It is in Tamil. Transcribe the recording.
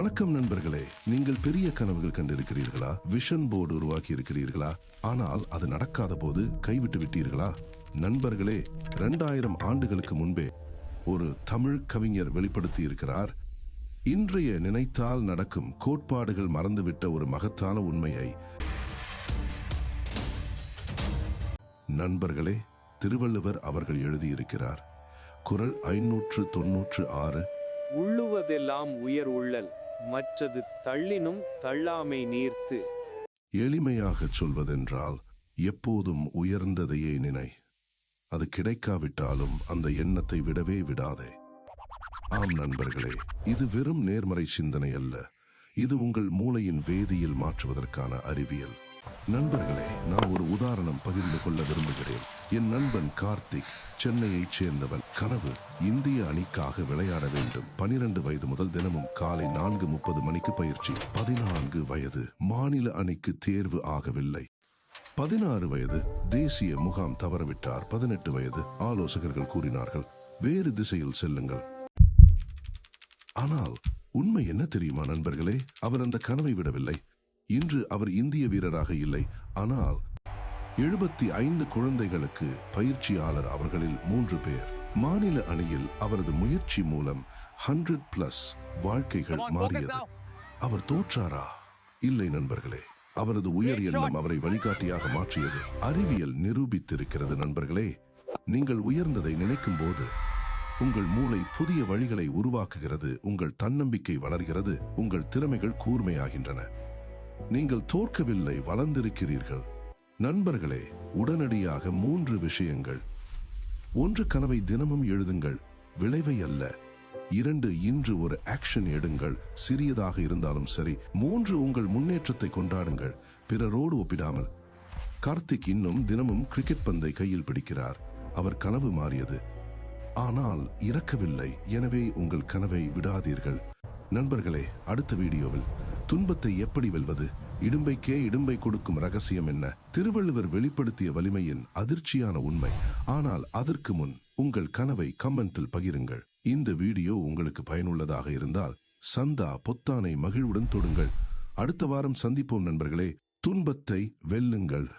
வணக்கம் நண்பர்களே நீங்கள் பெரிய கனவுகள் கண்டிருக்கிறீர்களா? விஷன் போர்டு உருவாக்கி இருக்கிறீர்களா ஆனால் அது நடக்காத போது கைவிட்டு விட்டீர்களா? நண்பர்களே இரண்டாயிரம் ஆண்டுகளுக்கு முன்பே ஒரு தமிழ் கவிஞர் வெளிப்படுத்தி இருக்கிறார் இன்றைய நினைத்தால் நடக்கும் கோட்பாடுகள் மறந்துவிட்ட ஒரு மகத்தான உண்மையை. நண்பர்களே திருவள்ளுவர் அவர்கள் எழுதியிருக்கிறார் குரல் ஐநூற்று தொன்னூற்று ஆறு. உள்ளுவதெல்லாம் உயர் உள்ளல். மற்றது தள்ளினும் தள்ளாமை நீர்த்து. எளிமையாகச் சொல்வதென்றால் எப்போதும் உயர்ந்ததையே நினை. அது கிடைக்காவிட்டாலும் அந்த எண்ணத்தை விடவே விடாதே. ஆம் நண்பர்களே இது வெறும் நேர்மறை சிந்தனை அல்ல. இது உங்கள் மூளையின் வேதியில் மாற்றுவதற்கான அறிவியல். நண்பர்களே நான் ஒரு உதாரணம் பகிர்ந்து கொள்ள விரும்புகிறேன். என் நண்பன் கார்த்திக் சென்னையைச் சேர்ந்தவன். கனவு இந்திய அணிக்காக விளையாட வேண்டும். பனிரெண்டு வயது முதல் தினமும் காலை நான்கு முப்பது மணிக்கு பயிற்சி. பதினான்கு வயது மாநில அணிக்கு தேர்வு ஆகவில்லை. பதினாறு வயது தேசிய முகாம் தவறவிட்டார். பதினெட்டு வயது ஆலோசகர்கள் கூறினார்கள் வேறு திசையில் செல்லுங்கள். ஆனால் உண்மை என்ன தெரியுமா நண்பர்களே? அவர் அந்த கனவை விடவில்லை. இன்று அவர் இந்திய வீரராக இல்லை. ஆனால் எழுபத்தி ஐந்து குழந்தைகளுக்கு பயிற்சியாளர் அவர்களில் மூன்று பேர். மாநில அணியில் அவரது முயற்சி மூலம் ஹண்ட்ரட் பிளஸ் வாழ்க்கைகள் மாறியது. அவர் தோற்றாரா? இல்லை நண்பர்களே அவரது உயர் எண்ணம் அவரை வழிகாட்டியாக மாற்றியது. அறிவியல் நிரூபித்திருக்கிறது நண்பர்களே நீங்கள் உயர்ந்ததை நினைக்கும் போது உங்கள் மூளை புதிய வழிகளை உருவாக்குகிறது உங்கள் தன்னம்பிக்கை வளர்கிறது உங்கள் திறமைகள் கூர்மையாகின்றன. நீங்கள் தோற்கவில்லை வளர்ந்திருக்கிறீர்கள். நண்பர்களே உடனடியாக மூன்று விஷயங்கள். ஒன்று கனவை தினமும் எழுதுங்கள். விளைவை அல்ல. இரண்டு இன்று ஒரு ஆக்ஷன் எடுங்கள். சிறியதாக இருந்தாலும் சரி. மூன்று உங்கள் முன்னேற்றத்தை கொண்டாடுங்கள். பிறரோடு ஒப்பிடாமல். கார்த்திக் இன்னும் தினமும் கிரிக்கெட் பந்தை கையில் பிடிக்கிறார். அவர் கனவு மாறியது. ஆனால் இறக்கவில்லை. எனவே உங்கள் கனவை விடாதீர்கள். நண்பர்களே அடுத்த வீடியோவில் துன்பத்தை எப்படி வெல்வது? இடும்பைக்கே இடும்பை கொடுக்கும் ரகசியம் என்ன? திருவள்ளுவர் வெளிப்படுத்திய வலிமையின் அதிர்ச்சியான உண்மை. ஆனால் அதற்கு முன் உங்கள் கனவை கமெண்டில் பகிருங்கள். இந்த வீடியோ உங்களுக்கு பயனுள்ளதாக இருந்தால் சந்தா பொத்தானை மகிழ்வுடன் தொடுங்கள். அடுத்த வாரம் சந்திப்போம் நண்பர்களே. துன்பத்தை வெல்லுங்கள்.